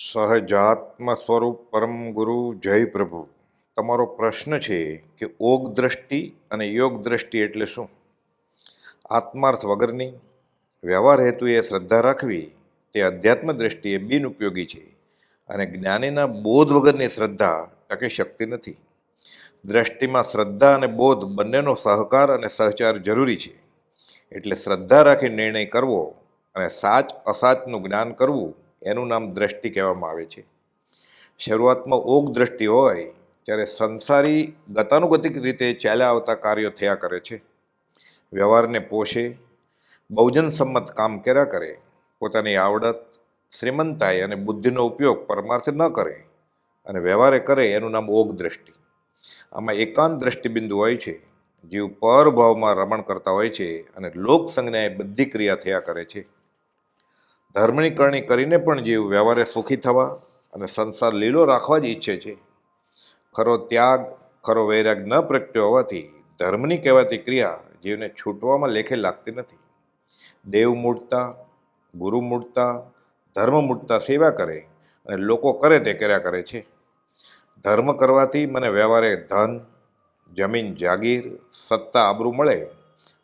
સહજાત્મ સ્વરૂપ પરમ ગુરુ જય પ્રભુ. તમારો પ્રશ્ન છે કે ઓગ દ્રષ્ટિ અને યોગ દ્રષ્ટિ એટલે શું? આત્માર્થ વગરની વ્યવહાર હેતુએ શ્રદ્ધા રાખવી તે અધ્યાત્મ દ્રષ્ટિએ બિનઉપયોગી છે અને જ્ઞાનીના બોધ વગરની શ્રદ્ધા ટકી શકતી નથી. દ્રષ્ટિમાં શ્રદ્ધા અને બોધ બંનેનો સહકાર અને સહચાર જરૂરી છે. એટલે શ્રદ્ધા રાખી નિર્ણય કરવો અને સાચ અસાચનું જ્ઞાન કરવું એનું નામ દ્રષ્ટિ કહેવામાં આવે છે. શરૂઆતમાં ઓગ દ્રષ્ટિ હોય, ત્યારે સંસારી ગતાનુગતિક રીતે ચાલ્યા આવતા કાર્યો થયા કરે છે. વ્યવહારને પોષે બહુજન સંમત કામ કર્યા કરે, પોતાની આવડત શ્રીમંતાઈ અને બુદ્ધિનો ઉપયોગ પરમાર્થે ન કરે અને વ્યવહારે કરે એનું નામ ઓગ દ્રષ્ટિ. આમાં એકાંત દ્રષ્ટિબિંદુ હોય છે, જીવ પર ભાવમાં રમણ કરતા હોય છે અને લોક સંજ્ઞાએ બધી ક્રિયા થયા કરે છે. ધર્મની કરણી કરીને પણ જીવ વ્યવહારે સુખી થવા અને સંસાર લીલો રાખવા જ ઈચ્છે છે. ખરો ત્યાગ, ખરો વૈરાગ ન પ્રગટ્યો હોવાથી ધર્મની કહેવાતી ક્રિયા જીવને છૂટવામાં લેખે લાગતી નથી. દેવ મૂળતા ગુરુ મૂળતા ધર્મ મૂળતા સેવા કરે અને લોકો કરે તે કર્યા કરે છે. ધર્મ કરવાથી મને વ્યવહારે ધન, જમીન જાગીર, સત્તા આબરૂ મળે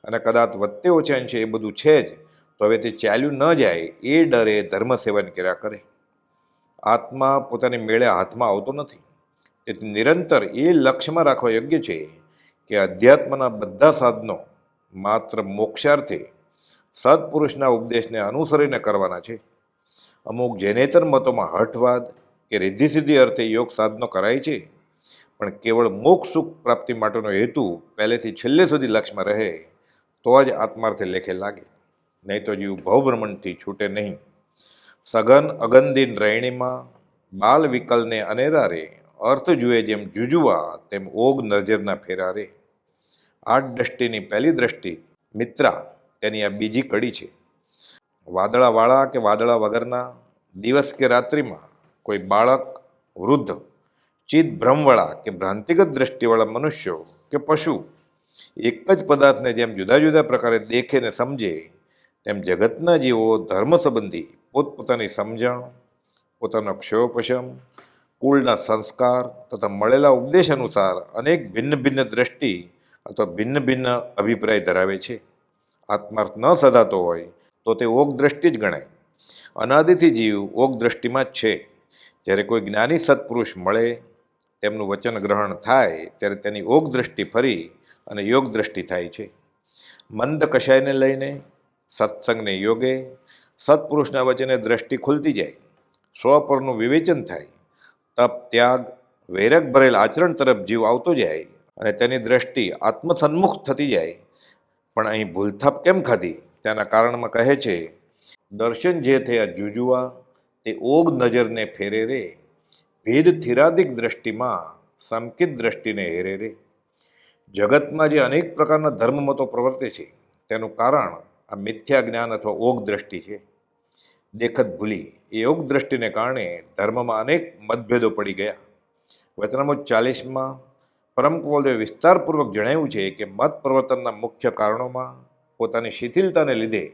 અને કદાચ વધતે ઓછે અંશે એ બધું છે જ. તો હવે તે ચાલ્યું ન જાય, એ ડરે ધર્મ સેવન કર્યા કરે. આત્મા પોતાની મેળે હાથમાં આવતો નથી. તેથી નિરંતર એ લક્ષ્યમાં રાખવા યોગ્ય છે કે અધ્યાત્મના બધા સાધનો માત્ર મોક્ષાર્થે સત્પુરુષના ઉપદેશને અનુસરીને કરવાના છે. અમુક જૈનેતર મતોમાં હઠવાદ કે રિદ્ધિ સિદ્ધિ અર્થે યોગ સાધનો કરાય છે, પણ કેવળ મોક્ષ સુખ પ્રાપ્તિ માટેનો હેતુ પહેલેથી છેલ્લે સુધી લક્ષ્યમાં રહે, તો જ આત્માર્થે લેખે લાગે. નહીં તો જીવ ભવભ્રમણથી છૂટે નહીં. સઘન અગનદિન રૈણીમાં બાલ વિકલને અનેરા રે. અર્થ જુએ જેમ જુજુવા, તેમ ઓગ નજરના ફેરા રે. આઠ દ્રષ્ટિની પહેલી દ્રષ્ટિ મિત્રા, તેની આ બીજી કડી છે. વાદળાવાળા કે વાદળા વગરના, દિવસ કે રાત્રિમાં કોઈ બાળક, વૃદ્ધ, ચિત્ત ભ્રમવાળા કે ભ્રાંતિગત દ્રષ્ટિવાળા મનુષ્યો કે પશુ, એક જ પદાર્થને જેમ જુદા જુદા પ્રકારે દેખે ને સમજે તેમ જગતના જીવો ધર્મ સંબંધી પોતપોતાની સમજણ, પોતાનો ક્ષયોપશમ કુળના સંસ્કાર તથા મળેલા ઉપદેશ અનુસાર અનેક ભિન્ન ભિન્ન દ્રષ્ટિ અથવા ભિન્ન ભિન્ન અભિપ્રાય ધરાવે છે. આત્માર્થ ન સધાતો હોય તો તે ઓગ દ્રષ્ટિ જ ગણાય. અનાદિથી જીવ ઓગ દ્રષ્ટિમાં જ છે. જ્યારે કોઈ જ્ઞાની સત્પુરુષ મળે, તેમનું વચન ગ્રહણ થાય, ત્યારે તેની ઓગ દ્રષ્ટિ ફરી અને યોગ દ્રષ્ટિ થાય છે. મંદ કશાયને લઈને સત્સંગને યોગે, સત્પુરુષના વચને દ્રષ્ટિ ખુલતી જાય સ્વપરનું વિવેચન થાય, તપ, ત્યાગ, વૈરગ ભરેલ આચરણ તરફ જીવ આવતો જાય અને તેની દ્રષ્ટિ આત્મસન્મુખ થતી જાય. પણ અહીં ભૂલથાપ કેમ ખાધી? તેના કારણમાં કહે છે, દર્શન જે થયા જુજુવા, તે ઓગ નજરને ફેરે રે. ભેદ થિરાદિક દ્રષ્ટિમાં સમકિત દ્રષ્ટિને હેરે રે. જગતમાં જે અનેક પ્રકારના ધર્મમતો પ્રવર્તે છે, તેનું કારણ આ મિથ્યા જ્ઞાન અથવા ઓગ દ્રષ્ટિ છે, દેખત ભૂલી. એ યોગ દ્રષ્ટિને કારણે ધર્મમાં અનેક મતભેદો પડી ગયા. વચનામુજ ચાલીસમાં પરમ કુવલદેવે વિસ્તારપૂર્વક જણાવ્યું છે કે મત પ્રવર્તનના મુખ્ય કારણોમાં પોતાની શિથિલતાને લીધે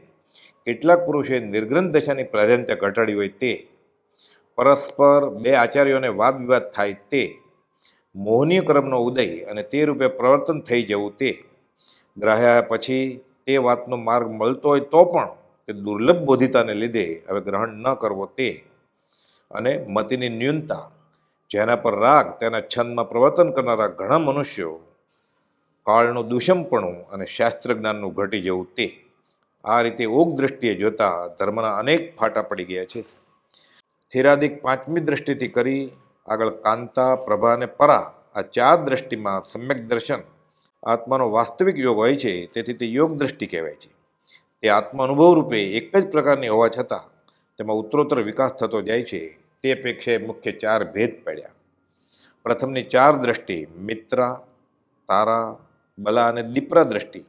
કેટલાક પુરુષે નિર્ગ્રંથ દશાની પ્રાધાન્યતા ઘટાડી હોય તે, પરસ્પર બે આચાર્યોને વાદ વિવાદ થાય તે, મોહનીય કર્મનો ઉદય અને તે રૂપે પ્રવર્તન થઈ જવું તે. ગ્રાહ્યા પછી તે વાતનો માર્ગ મળતો હોય તો પણ તે દુર્લભ બોધિતાને લીધે હવે ગ્રહણ ન કરવો તે. અને મતિની ન્યૂનતા, જેના પર રાગ, તેના છંદમાં પ્રવર્તન કરનારા ઘણા મનુષ્યો કાળનું દુષમપણું અને શાસ્ત્ર જ્ઞાનનું ઘટી જવું તે. આ રીતે ઓગ દ્રષ્ટિએ જોતા ધર્મના અનેક ફાટા પડી ગયા છે. થિરાદિક પાંચમી દ્રષ્ટિથી કરી આગળ કાંતા, પ્રભા અને પરા આ ચાર દ્રષ્ટિમાં સમ્યક દર્શન આત્માનો વાસ્તવિક યોગ હોય છે, તેથી તે યોગ દ્રષ્ટિ કહેવાય છે. તે આત્મા અનુભવ રૂપે એક જ પ્રકારની હોવા છતાં તેમાં ઉત્તરોત્તર વિકાસ થતો જાય છે, તે અપેક્ષાએ મુખ્ય ચાર ભેદ પડ્યા. પ્રથમની ચાર દ્રષ્ટિ, મિત્રા, તારા, બલા અને દીપરા દ્રષ્ટિ.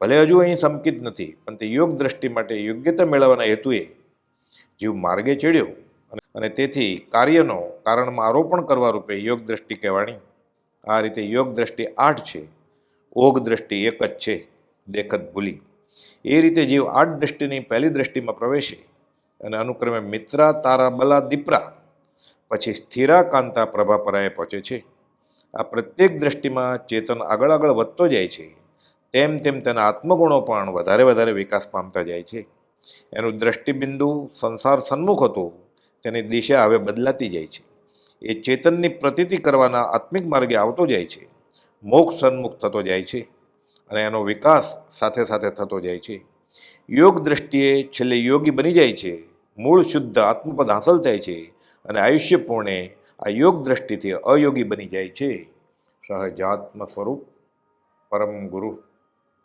ભલે હજુ અહીં સંકિત નથી, પણ તે યોગ દ્રષ્ટિ માટે યોગ્યતા મેળવવાના હેતુએ જીવ માર્ગે ચડ્યો અને તેથી કાર્યનો કારણમાં આરોપણ કરવા રૂપે યોગ દ્રષ્ટિ કહેવાની આ રીતે યોગ દ્રષ્ટિ આઠ છે. ઓગ દ્રષ્ટિ એક જ છે, દેખત ભૂલી. એ રીતે જીવ આઠ દ્રષ્ટિની પહેલી દ્રષ્ટિમાં પ્રવેશે અને અનુક્રમે મિત્રા, તારા, બલા, દીપરા, પછી સ્થિરાકાંતા પ્રભાપરાએ પહોંચે છે. આ પ્રત્યેક દ્રષ્ટિમાં ચેતન આગળ આગળ વધતો જાય છે. તેમ તેમ તેના આત્મગુણો પણ વધારે વધારે વિકાસ પામતા જાય છે. એનું દ્રષ્ટિબિંદુ સંસાર સન્મુખ હતું, તેની દિશા હવે બદલાતી જાય છે. એ ચેતનની પ્રતીતિ કરવાના આત્મિક માર્ગે આવતો જાય છે. મોક્ષ સન્મુખ થતો જાય છે અને એનો વિકાસ સાથે સાથે થતો જાય છે. યોગ દ્રષ્ટિએ છેલ્લે યોગી બની જાય છે. મૂળ શુદ્ધ આત્મપદ હાંસલ થાય છે અને આયુષ્ય પૂર્ણે આ યોગ દ્રષ્ટિથી અયોગી બની જાય છે. સહજાત્મ સ્વરૂપ પરમ ગુરુ